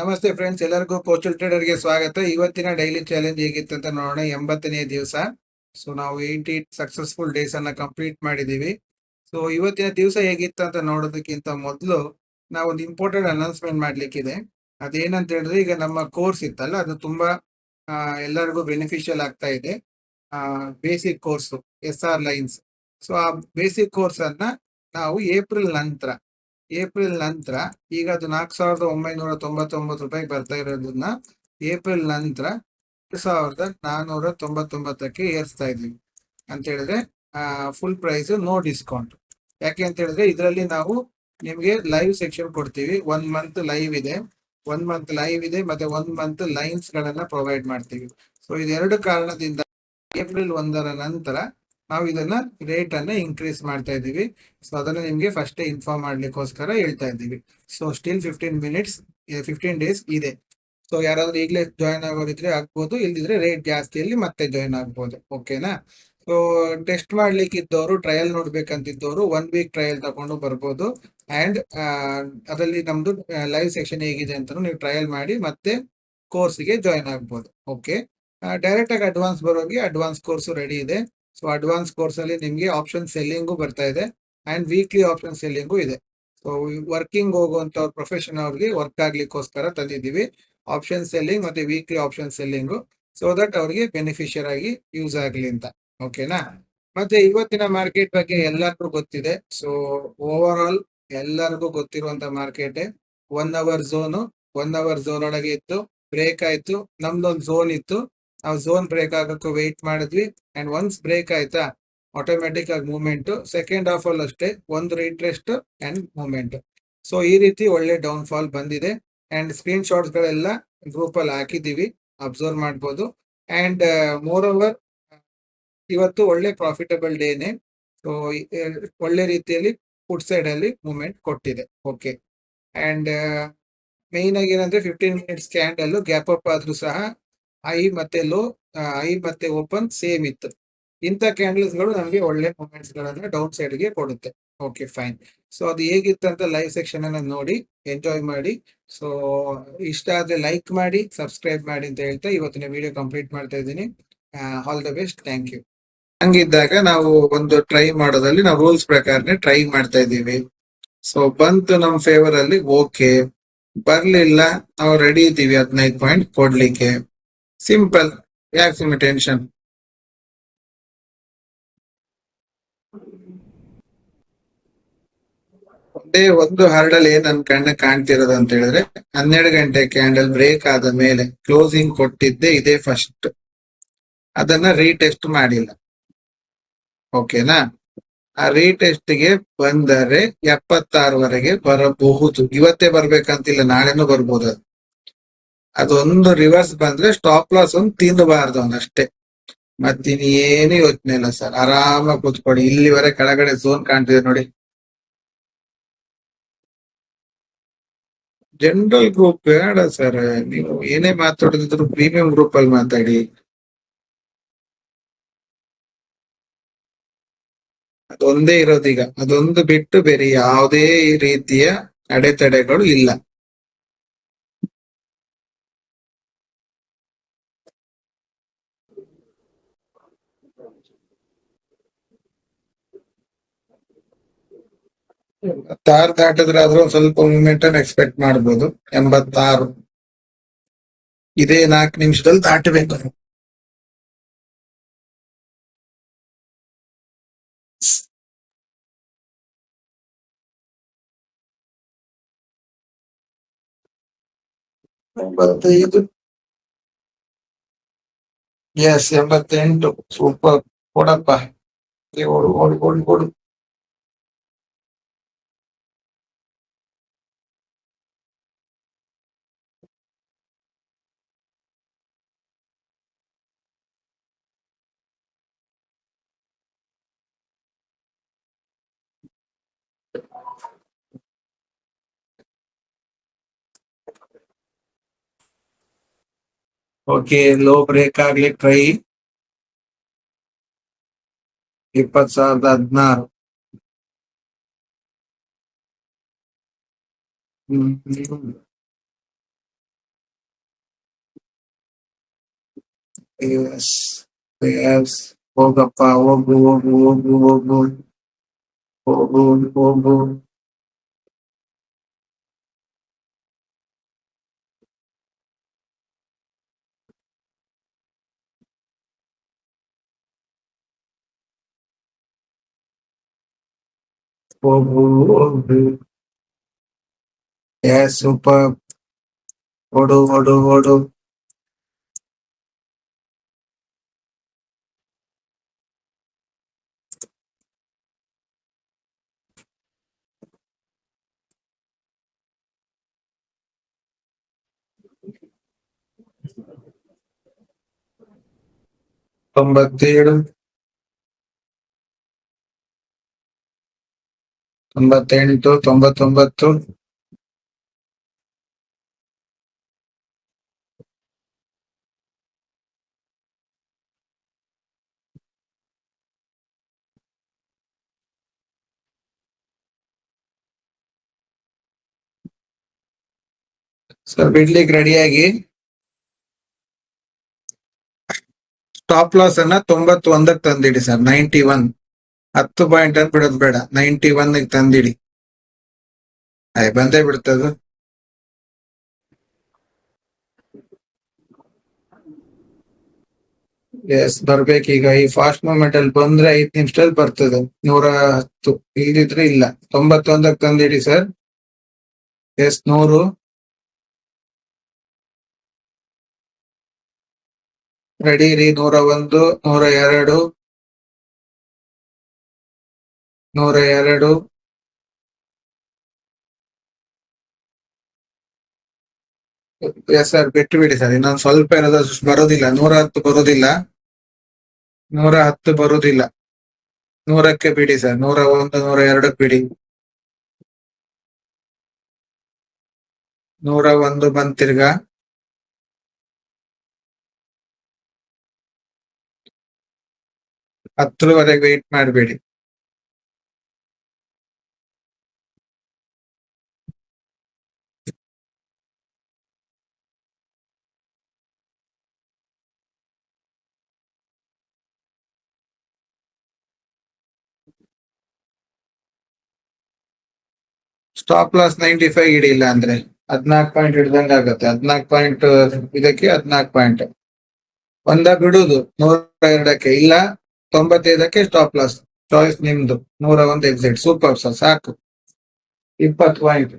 ನಮಸ್ತೆ ಫ್ರೆಂಡ್ಸ್ ಎಲ್ಲರಿಗೂ ಪೋಸ್ಟಲ್ ಟ್ರೇಡರ್ಗೆ ಸ್ವಾಗತ. ಇವತ್ತಿನ ಡೈಲಿ ಚಾಲೆಂಜ್ ಹೇಗಿತ್ತು ಅಂತ ನೋಡೋಣ. ಎಂಬತ್ತನೇ ದಿವಸ. ಸೊ ನಾವು ಏಯ್ಟಿ ಸಕ್ಸಸ್ಫುಲ್ ಡೇಸ್ ಅನ್ನ ಕಂಪ್ಲೀಟ್ ಮಾಡಿದೀವಿ. ಸೊ ಇವತ್ತಿನ ದಿವಸ ಹೇಗಿತ್ತು ಅಂತ ನೋಡೋದಕ್ಕಿಂತ ಮೊದಲು ನಾವು ಒಂದು ಇಂಪಾರ್ಟೆಂಟ್ ಅನೌನ್ಸ್ಮೆಂಟ್ ಮಾಡ್ಲಿಕ್ಕಿದೆ. ಅದೇನಂತ ಹೇಳಿದ್ರೆ, ಈಗ ನಮ್ಮ ಕೋರ್ಸ್ ಇತ್ತಲ್ಲ, ಅದು ತುಂಬಾ ಎಲ್ಲರಿಗೂ ಬೆನಿಫಿಷಿಯಲ್ ಆಗ್ತಾ ಇದೆ. Basic course S R lines so ಆ ಬೇಸಿಕ್ ಕೋರ್ಸ್ ಅನ್ನ ನಾವು ಏಪ್ರಿಲ್ ನಂತರ ಏಪ್ರಿಲ್ ನಂತರ ಈಗ ಅದು ನಾಲ್ಕು ಸಾವಿರದ ಒಂಬೈನೂರ ತೊಂಬತ್ತೊಂಬತ್ತು ರೂಪಾಯಿ ಬರ್ತಾ ಇರೋದನ್ನ ಏಪ್ರಿಲ್ ನಂತರ ಎರಡು ಸಾವಿರದ ನಾನ್ನೂರ ತೊಂಬತ್ತೊಂಬತ್ತಕ್ಕೆ ಏರಿಸ್ತಾ ಇದೀವಿ ಅಂತ ಹೇಳಿದ್ರೆ ಫುಲ್ ಪ್ರೈಸ್ ನೋ ಡಿಸ್ಕೌಂಟ್ ಯಾಕೆ ಅಂತ ಹೇಳಿದ್ರೆ, ಇದರಲ್ಲಿ ನಾವು ನಿಮಗೆ ಲೈವ್ ಸೆಕ್ಷನ್ ಕೊಡ್ತೀವಿ. ಒನ್ ಮಂತ್ ಲೈವ್ ಇದೆ. ಒನ್ ಮಂತ್ ಲೈವ್ ಇದೆ, ಮತ್ತೆ ಒನ್ ಮಂತ್ ಲೈನ್ಸ್ ಗಳನ್ನ ಪ್ರೊವೈಡ್ ಮಾಡ್ತೀವಿ. ಸೊ ಇದೆರಡು ಕಾರಣದಿಂದ ಏಪ್ರಿಲ್ ಒಂದರ ನಂತರ ನಾವು ಇದನ್ನ ರೇಟ್ ಅನ್ನ ಇನ್ಕ್ರೀಸ್ ಮಾಡ್ತಾ ಇದ್ದೀವಿ. ಸೊ ಅದನ್ನ ನಿಮ್ಗೆ ಫಸ್ಟ್ ಇನ್ಫಾರ್ಮ್ ಮಾಡ್ಲಿಕ್ಕೋಸ್ಕರ ಹೇಳ್ತಾ ಇದ್ದೀವಿ. So still fifteen minutes fifteen days ಇದೆ. ಸೊ ಯಾರಾದ್ರೂ ಈಗಲೇ ಜಾಯ್ನ್ ಆಗೋದಿದ್ರೆ ಆಗ್ಬೋದು, ಇಲ್ದಿದ್ರೆ ರೇಟ್ ಜಾಸ್ತಿಯಲ್ಲಿ ಮತ್ತೆ ಜಾಯ್ನ್ ಆಗ್ಬೋದು. ಓಕೆನಾ ಸೊ ಟೆಸ್ಟ್ ಮಾಡ್ಲಿಕ್ಕೆ ಇದ್ದವರು ಟ್ರಯಲ್ ನೋಡ್ಬೇಕಂತಿದ್ದವರು ಒನ್ ವೀಕ್ ಟ್ರಯಲ್ ತಗೊಂಡು ಬರ್ಬೋದು. ಅಂಡ್ ಅದರಲ್ಲಿ ನಮ್ದು ಲೈವ್ ಸೆಕ್ಷನ್ ಹೇಗಿದೆ ಅಂತ ನೀವು ಟ್ರಯಲ್ ಮಾಡಿ ಮತ್ತೆ ಕೋರ್ಸ್ಗೆ ಜಾಯ್ನ್ ಆಗ್ಬೋದು. ಓಕೆ ಡೈರೆಕ್ಟ್ ಆಗಿ ಅಡ್ವಾನ್ಸ್ ಬರೋಗಿ ಅಡ್ವಾನ್ಸ್ ಕೋರ್ಸ್ ರೆಡಿ ಇದೆ. ಸೊ ಅಡ್ವಾನ್ಸ್ ಕೋರ್ಸ್ ಅಲ್ಲಿ ನಿಮಗೆ ಆಪ್ಷನ್ ಸೆಲ್ಲಿಂಗು ಬರ್ತಾ ಇದೆ ಅಂಡ್ ವೀಕ್ಲಿ ಆಪ್ಷನ್ ಸೆಲ್ಲಿಂಗು ಇದೆ. ಸೊ ವರ್ಕಿಂಗ್ ಹೋಗುವಂತ ಪ್ರೊಫೆಷನ್ ಅವ್ರಿಗೆ ವರ್ಕ್ ಆಗ್ಲಿಕ್ಕೋಸ್ಕರ ತಂದಿದ್ದೀವಿ. ಆಪ್ಷನ್ ಸೆಲ್ಲಿಂಗ್ ಮತ್ತೆ weekly option selling so that ಅವ್ರಿಗೆ ಬೆನಿಫಿಷಿಯರ್ ಆಗಿ ಯೂಸ್ ಆಗ್ಲಿ ಅಂತ. ಓಕೆನಾ ಮತ್ತೆ ಇವತ್ತಿನ ಮಾರ್ಕೆಟ್ ಬಗ್ಗೆ ಎಲ್ಲರಿಗೂ ಗೊತ್ತಿದೆ. ಸೊ ಓವರ್ ಆಲ್ ಎಲ್ಲರಿಗೂ ಗೊತ್ತಿರುವಂತ market one hour zone one hour zone ಒಳಗೆ ಇತ್ತು ಬ್ರೇಕ್ ಆಯ್ತು, ನಮ್ದೊಂದು ಝೋನ್ ಇತ್ತು. ನಾವು ಝೋನ್ ಬ್ರೇಕ್ ಆಗಕ್ಕೂ ವೆಯ್ಟ್ ಮಾಡಿದ್ವಿ. ಅಂಡ್ ಒನ್ಸ್ ಬ್ರೇಕ್ ಆಯ್ತಾ ಆಟೋಮೆಟಿಕ್ ಆಗಿ ಮೂವ್ಮೆಂಟ್ ಸೆಕೆಂಡ್ ಹಾಫ್ ಅಲ್ಲಿ ಅಷ್ಟೇ, ಒಂದು ರೀಟ್ರೆಸ್ಟ್ ಅಂಡ್ ಮೂವ್ಮೆಂಟ್ ಸೊ ಈ ರೀತಿ ಒಳ್ಳೆ ಡೌನ್ ಫಾಲ್ ಬಂದಿದೆ. ಅಂಡ್ ಸ್ಕ್ರೀನ್ ಶಾಟ್ಸ್ ಗಳೆಲ್ಲ ಗ್ರೂಪ್ ಅಲ್ಲಿ ಹಾಕಿದೀವಿ ಅಬ್ಸರ್ವ್ ಮಾಡ್ಬೋದು. ಅಂಡ್ ಮೋರ್ ಓವರ್ ಇವತ್ತು ಒಳ್ಳೆ ಪ್ರಾಫಿಟಬಲ್ ಡೇನೆ ಸೊ ಒಳ್ಳೆ ರೀತಿಯಲ್ಲಿ ಫುಡ್ ಸೈಡ್ ಅಲ್ಲಿ ಮೂವ್ಮೆಂಟ್ ಕೊಟ್ಟಿದೆ. ಓಕೆ ಅಂಡ್ ಮೇನ್ ಆಗಿ ಏನಂದ್ರೆ fifteen minutes candle gap up ಆದ್ರೂ ಸಹ ಐ ಮತ್ತೆ ಲೋ ಐ ಮತ್ತೆ ಓಪನ್, ಸೇಮ್ ಇತ್ತು. ಇಂಥ ಕ್ಯಾಂಡಲ್ಸ್ಗಳು ನಮಗೆ ಒಳ್ಳೆ ಮೂಮೆಂಟ್ಸ್ ಗಳನ್ನ ಡೌನ್ ಸೈಡ್ಗೆ ಕೊಡುತ್ತೆ. Okay, fine. ಸೊ, ಅದು ಹೇಗಿತ್ತು ಅಂತ ಲೈವ್ ಸೆಕ್ಷನ್ ಅನ್ನ ನೋಡಿ, ಎಂಜಾಯ್ ಮಾಡಿ. ಸೊ, ಇಷ್ಟ ಆದ್ರೆ ಲೈಕ್ ಮಾಡಿ, ಸಬ್ಸ್ಕ್ರೈಬ್ ಮಾಡಿ ಅಂತ ಹೇಳ್ತಾ ಇವತ್ತಿನ ವಿಡಿಯೋ ಕಂಪ್ಲೀಟ್ ಮಾಡ್ತಾ ಇದ್ದೀನಿ. All the best. Thank you. ಹಂಗಿದ್ದಾಗ ನಾವು ಒಂದು ಟ್ರೈ ಮಾಡೋದ್ರಲ್ಲಿ ನಾವು ರೂಲ್ಸ್ ಪ್ರಕಾರನೇ ಟ್ರೈ ಮಾಡ್ತಾ ಇದ್ದೀವಿ. ಸೊ, ಬಂತು ನಮ್ ಫೇವರ್ ಅಲ್ಲಿ, ಓಕೆ. ಬರ್ಲಿಲ್ಲ, ನಾವು ರೆಡಿ ಇದ್ದೀವಿ ಹದಿನೈದು ಪಾಯಿಂಟ್ ಕೊಡ್ಲಿಕ್ಕೆ. ಸಿಂಪಲ್ ಯಾಕೆ ಸುಮ್ಮನೆ ಟೆನ್ಷನ್ ಒಂದೇ ಒಂದು ಹರ್ಡಲ್ ಏನ್ ನನ್ ಕಣ್ಣ ಕಾಣ್ತಿರೋದು ಅಂತ ಹೇಳಿದ್ರೆ, ಹನ್ನೆರಡು ಗಂಟೆ ಕ್ಯಾಂಡಲ್ ಬ್ರೇಕ್ ಆದ ಮೇಲೆ ಕ್ಲೋಸಿಂಗ್ ಕೊಟ್ಟಿದ್ದೆ ಇದೇ ಫಸ್ಟ್ ಅದನ್ನ ರೀಟೆಸ್ಟ್ ಮಾಡಿಲ್ಲ. ಓಕೆನಾ ಆ ರೀಟೆಸ್ಟ್ಗೆ ಬಂದರೆ ಎಪ್ಪತ್ತಾರವರೆಗೆ ಬರಬಹುದು. ಇವತ್ತೇ ಬರ್ಬೇಕಂತಿಲ್ಲ, ನಾಳೆನೂ ಬರ್ಬೋದು ಅದು. ಅದೊಂದು ರಿವರ್ಸ್ ಬಂದ್ರೆ ಸ್ಟಾಪ್ ಲಾಸ್ ಒಂದು ತಿನ್ನಬಾರ್ದು ಅಷ್ಟೇ ಮತ್ತಿನ್ ಏನು ಯೋಚನೆ ಇಲ್ಲ ಸರ್ ಆರಾಮಾಗಿ ಕೂತ್ಕೊಳ್ಳಿ. ಇಲ್ಲಿವರೆ ಕೆಳಗಡೆ ಝೋನ್ ಕಾಣ್ತಿದೆ ನೋಡಿ. ಜನರಲ್ ಗ್ರೂಪ್ ಬೇಡ ಸರ್ ನೀವು ಏನೇ ಮಾತಾಡಿದ್ರು ಪ್ರೀಮಿಯಂ ಗ್ರೂಪ್ ಅಲ್ಲಿ ಮಾತಾಡಿ. ಅದೊಂದೇ ಇರೋದೀಗ ಅದೊಂದು ಬಿಟ್ಟು ಬೇರೆ ಯಾವುದೇ ರೀತಿಯ ಅಡೆತಡೆಗಳು ಇಲ್ಲ. ಎಂಬತ್ತಾರು ದಾಟಿದ್ರೆ ಆದ್ರೂ ಒಂದ್ ಸ್ವಲ್ಪ ಮೂವ್ಮೆಂಟ್ ಅನ್ನು ಎಕ್ಸ್ಪೆಕ್ಟ್ ಮಾಡ್ಬೋದು. ಎಂಬತ್ತಾರು. ಇದೇ ನಾಲ್ಕು ನಿಮಿಷದಲ್ಲಿ ದಾಟಬೇಕು. ಎಂಬತ್ತೈದು. ಎಸ್ ಎಂಬತ್ತೆಂಟು. ಸೂಪರ್ ಕೊಡಪ್ಪ. ಏ, ಓಡು ಓಡು ಓಡು ಓಡು ಓಕೆ ಲೋ ಬ್ರೇಕ್ ಆಗ್ಲಿ ಟ್ರೈ ಇಪ್ಪತ್ ಸಾವಿರದ ಹದಿನಾರು ಹೋಗಪ್ಪ ಹೋಗು ಹೋಗು ಹೋಗು ಹೋಗು ಹೋಗು ಹೋಗು போகுது Yeah, super. Odu, odu, odu. தொம்பத்தி ஏழு ತೊಂಬತ್ತೆಂಟು ತೊಂಬತ್ತೊಂಬತ್ತು. ಸರ್ ಬಿಡ್ಲಿಕ್ಕೆ ರೆಡಿಯಾಗಿ. ಸ್ಟಾಪ್ ಲಾಸ್ ಅನ್ನ ತೊಂಬತ್ತೊಂದಕ್ಕೆ ತಂದಿಡಿ ಸರ್ ನೈಂಟಿ ಒನ್. ಹತ್ತು ಪಾಯಿಂಟ್ ಅಂತ ಬಿಡೋದು ಬೇಡ. ನೈಂಟಿ ಒನ್ ತಂದಿಡಿ. ಅಯ್ಯ ಬಂದೇ ಬಿಡ್ತದ. ಎಸ್ ಬರ್ಬೇಕೀಗ. ಈ ಫಾಸ್ಟ್ ಮೂಮೆಂಟ್ ಅಲ್ಲಿ ಬಂದ್ರೆ ಐದ್ ನಿಮಿಷದಲ್ಲಿ ಬರ್ತದೆ. ನೂರ ಹತ್ತು. ಇಲ್ದಿದ್ರೆ ಇಲ್ಲ. ತೊಂಬತ್ತೊಂದಕ್ಕೆ ತಂದಿಡಿ ಸರ್ ಎಸ್ ನೂರು. ರೆಡಿ ರೀ ನೂರ ಒಂದು, ನೂರ ಎರಡು. ನೂರ ಎರಡು ಸರ್ ಬಿಟ್ಟು ಬಿಡಿ ಸರ್ ಇನ್ನೊಂದು ಸ್ವಲ್ಪ ಏನಾದ್ರು ಬರೋದಿಲ್ಲ. ನೂರ ಹತ್ತು ಬರೋದಿಲ್ಲ. ನೂರ ಹತ್ತು ಬರೋದಿಲ್ಲ. ನೂರಕ್ಕೆ ಬಿಡಿ ಸರ್ ನೂರ ಒಂದು ನೂರ ಎರಡಕ್ಕೆ ಬಿಡಿ. ನೂರ ಒಂದು ಬಂತಿರ್ಗ ಹತ್ತರವರೆಗೆ ವೆಯ್ಟ್ ಮಾಡಬೇಡಿ. ಸ್ಟಾಪ್ ಲಾಸ್ ನೈಂಟಿ ಫೈವ್ ಹಿಡಿಯಿಲ್ಲ ಅಂದ್ರೆ ಹದ್ನಾಲ್ಕು ಪಾಯಿಂಟ್ ಹಿಡ್ದಂಗ ಆಗುತ್ತೆ. ಹದ್ನಾಲ್ಕು ಪಾಯಿಂಟ್ ಇದಕ್ಕೆ ಹದ್ನಾಲ್ಕು ಪಾಯಿಂಟ್ ಒಂದ ಬಿಡುದು, ನೂರ ಎರಡಕ್ಕೆ. ಇಲ್ಲ, ತೊಂಬತ್ತೈದಕ್ಕೆ ಸ್ಟಾಪ್ ಲಾಸ್ ಚಾಯ್ಸ್ ನಿಮ್ದು. ನೂರ ಒಂದು ಎಕ್ಸಿಟ್ ಸೂಪರ್ ಸರ್ ಸಾಕು. ಇಪ್ಪತ್ತು ಪಾಯಿಂಟ್